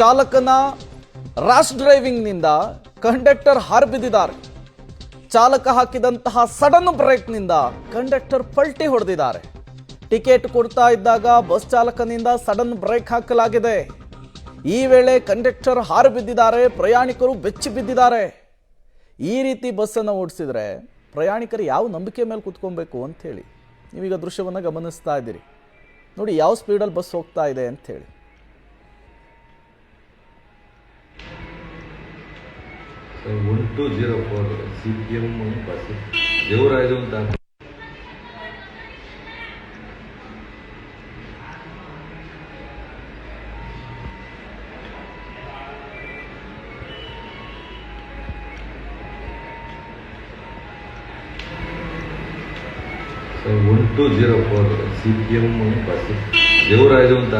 ಚಾಲಕನ ರಾಶ್ ಡ್ರೈವಿಂಗ್ನಿಂದ ಕಂಡಕ್ಟರ್ ಹಾರ್ಬಿದ್ದಿದ್ದಾರೆ. ಚಾಲಕ ಹಾಕಿದಂತಹ sudden ಬ್ರೇಕ್ನಿಂದ conductor ಪಲ್ಟಿ ಹೊಡೆದಿದ್ದಾರೆ. ಟಿಕೆಟ್ ಕೊಡ್ತಾ ಇದ್ದಾಗ ಬಸ್ ಚಾಲಕನಿಂದ ಸಡನ್ ಬ್ರೇಕ್ ಹಾಕಲಾಗಿದೆ. ಈ ವೇಳೆ ಕಂಡಕ್ಟರ್ ಹಾರು ಬಿದ್ದಿದ್ದಾರೆ ಪ್ರಯಾಣಿಕರು ಬೆಚ್ಚಿ ಬಿದ್ದಿದ್ದಾರೆ ಈ ರೀತಿ ಬಸ್ಸನ್ನು ಓಡಿಸಿದ್ರೆ ಪ್ರಯಾಣಿಕರು ಯಾವ ನಂಬಿಕೆ ಮೇಲೆ ಕುತ್ಕೊಬೇಕು ಅಂಥೇಳಿ ನೀವೀಗ ದೃಶ್ಯವನ್ನು ಗಮನಿಸ್ತಾ ಇದ್ದೀರಿ. ನೋಡಿ, ಯಾವ ಸ್ಪೀಡಲ್ಲಿ ಬಸ್ ಹೋಗ್ತಾ ಇದೆ ಅಂಥೇಳಿ. one two zero four C P M bus Devaraju ಅಂತ sir one two zero four C P M bus Devaraju ಅಂತ